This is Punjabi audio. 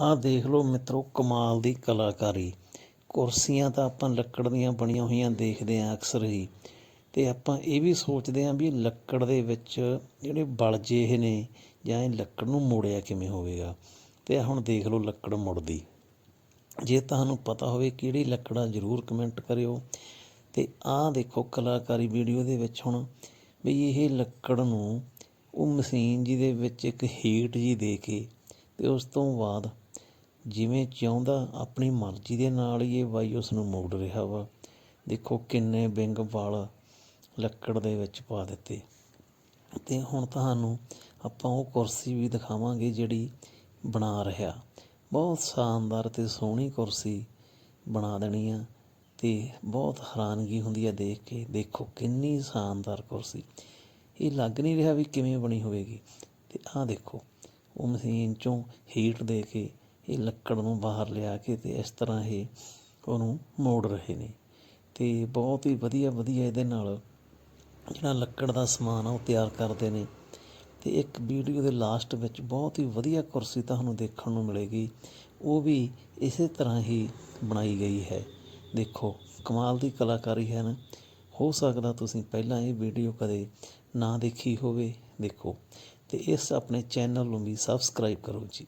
ਆਹ ਦੇਖ ਲਓ ਮਿੱਤਰੋ, ਕਮਾਲ ਦੀ ਕਲਾਕਾਰੀ। ਕੁਰਸੀਆਂ ਤਾਂ ਆਪਾਂ ਲੱਕੜ ਦੀਆਂ ਬਣੀਆਂ ਹੋਈਆਂ ਦੇਖਦੇ ਹਾਂ ਅਕਸਰ ਹੀ। ਅਤੇ ਆਪਾਂ ਇਹ ਵੀ ਸੋਚਦੇ ਹਾਂ ਵੀ ਲੱਕੜ ਦੇ ਵਿੱਚ ਜਿਹੜੇ ਬਲਜੇ ਇਹ ਨੇ ਜਾਂ ਇਹ ਲੱਕੜ ਨੂੰ ਮੋੜਿਆ ਕਿਵੇਂ ਹੋਵੇਗਾ। ਅਤੇ ਹੁਣ ਦੇਖ ਲਓ ਲੱਕੜ ਮੁੜਦੀ। ਜੇ ਤੁਹਾਨੂੰ ਪਤਾ ਹੋਵੇ ਕਿਹੜੀ ਲੱਕੜਾਂ ਜ਼ਰੂਰ ਕਮੈਂਟ ਕਰਿਓ। ਅਤੇ ਆਹ ਦੇਖੋ ਕਲਾਕਾਰੀ ਵੀਡੀਓ ਦੇ ਵਿੱਚ ਹੁਣ ਵੀ ਇਹ ਲੱਕੜ ਨੂੰ ਉਹ ਮਸ਼ੀਨ ਜੀ ਦੇ ਵਿੱਚ ਇੱਕ ਹੀਟ ਜੀ ਦੇ ਕੇ ਅਤੇ ਉਸ ਤੋਂ ਬਾਅਦ ਜਿਵੇਂ ਚਾਹੁੰਦਾ, ਆਪਣੀ ਮਰਜ਼ੀ ਦੇ ਨਾਲ ਹੀ ਇਹ ਬਾਈ ਉਸ ਨੂੰ ਮੋੜ ਰਿਹਾ ਵਾ। ਦੇਖੋ ਕਿੰਨੇ ਵਿੰਗ ਵਾਲ ਲੱਕੜ ਦੇ ਵਿੱਚ ਪਾ ਦਿੱਤੇ। ਅਤੇ ਹੁਣ ਤੁਹਾਨੂੰ ਆਪਾਂ ਉਹ ਕੁਰਸੀ ਵੀ ਦਿਖਾਵਾਂਗੇ ਜਿਹੜੀ ਬਣਾ ਰਿਹਾ। ਬਹੁਤ ਸ਼ਾਨਦਾਰ ਅਤੇ ਸੋਹਣੀ ਕੁਰਸੀ ਬਣਾ ਦੇਣੀ ਆ ਅਤੇ ਬਹੁਤ ਹੈਰਾਨਗੀ ਹੁੰਦੀ ਆ ਦੇਖ ਕੇ। ਦੇਖੋ ਕਿੰਨੀ ਸ਼ਾਨਦਾਰ ਕੁਰਸੀ। ਇਹ ਲੱਗ ਨਹੀਂ ਰਿਹਾ ਵੀ ਕਿਵੇਂ ਬਣੀ ਹੋਵੇਗੀ। ਅਤੇ ਆਹ ਦੇਖੋ, ਉਹ ਮਸ਼ੀਨ 'ਚੋਂ ਹੀਟ ਦੇ ਕੇ ਇਹ ਲੱਕੜ ਨੂੰ ਬਾਹਰ ਲਿਆ ਕੇ ਅਤੇ ਇਸ ਤਰ੍ਹਾਂ ਇਹ ਉਹਨੂੰ ਮੋੜ ਰਹੇ ਨੇ। ਅਤੇ ਬਹੁਤ ਹੀ ਵਧੀਆ ਵਧੀਆ ਇਹਦੇ ਨਾਲ ਜਿਹੜਾ ਲੱਕੜ ਦਾ ਸਮਾਨ ਆ ਉਹ ਤਿਆਰ ਕਰਦੇ ਨੇ। ਅਤੇ ਇੱਕ ਵੀਡੀਓ ਦੇ ਲਾਸਟ ਵਿੱਚ ਬਹੁਤ ਹੀ ਵਧੀਆ ਕੁਰਸੀ ਤੁਹਾਨੂੰ ਦੇਖਣ ਨੂੰ ਮਿਲੇਗੀ। ਉਹ ਵੀ ਇਸੇ ਤਰ੍ਹਾਂ ਹੀ ਬਣਾਈ ਗਈ ਹੈ। ਦੇਖੋ, ਕਮਾਲ ਦੀ ਕਲਾਕਾਰੀ ਹੈ ਨਾ। ਹੋ ਸਕਦਾ ਤੁਸੀਂ ਪਹਿਲਾਂ ਇਹ ਵੀਡੀਓ ਕਦੇ ਨਾ ਦੇਖੀ ਹੋਵੇ, ਦੇਖੋ। ਅਤੇ ਇਸ ਆਪਣੇ ਚੈਨਲ ਨੂੰ ਵੀ ਸਬਸਕ੍ਰਾਈਬ ਕਰੋ ਜੀ।